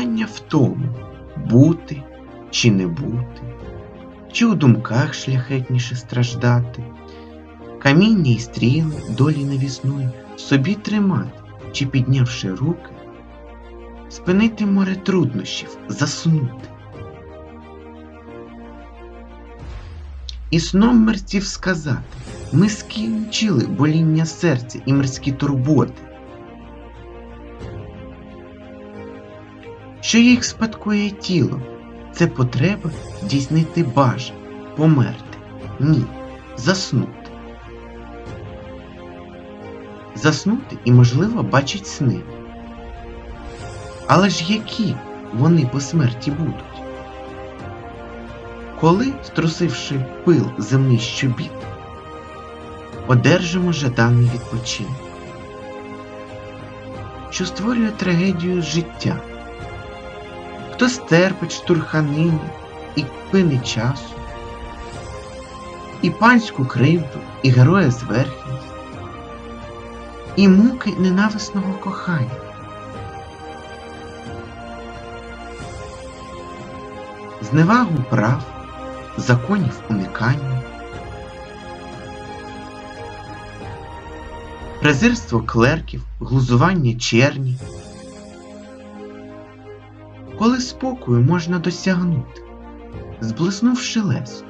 Питання в тому, бути чи не бути, чи у думках шляхетніше страждати, каміння й стріли долі навісної собі тримати, чи піднявши руки, спинити море труднощів, заснути. І сном мерців сказати, ми скінчили боління серця і морські турботи. Що їх спадкує тіло. Це потреба здійснити бажа, померти. Ні, заснути. Заснути і, можливо, бачить сни. Але ж які вони по смерті будуть? Коли, струсивши пил земний щобіт, одержимо жаданий відпочинок, що створює трагедію життя. Хто стерпить штурханини і пини часу, і панську кривду, і героя зверхність, і муки ненависного кохання. Зневагу прав, законів уникання, презирство клерків, глузування черні, коли спокою можна досягнути, зблиснувши лесо.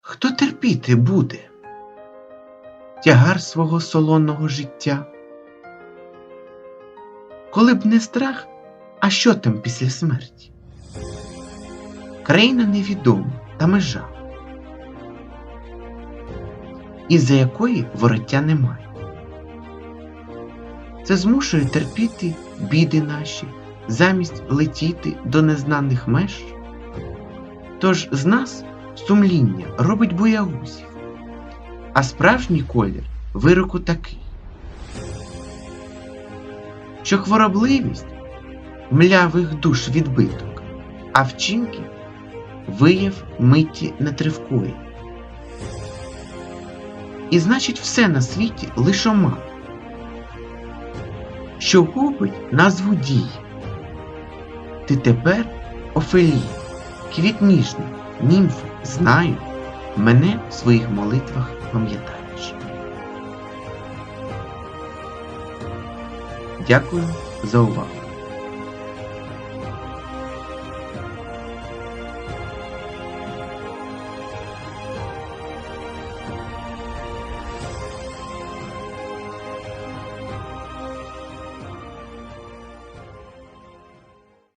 Хто терпіти буде тягар свого солоного життя? Коли б не страх, а що там після смерті? Країна невідома та межа, із-за якої вороття немає. Це змушує терпіти біди наші, замість летіти до незнаних меж. Тож з нас сумління робить боягузів, а справжній колір вироку такий що хворобливість млявих душ відбиток, а вчинки вияв миті нетривкої. І значить все на світі лиш оман, що губить назву дій. Ти тепер, Офелія, квіт ніжний, німфа, знаю, мене в своїх молитвах пам'ятаєш. Дякую за увагу.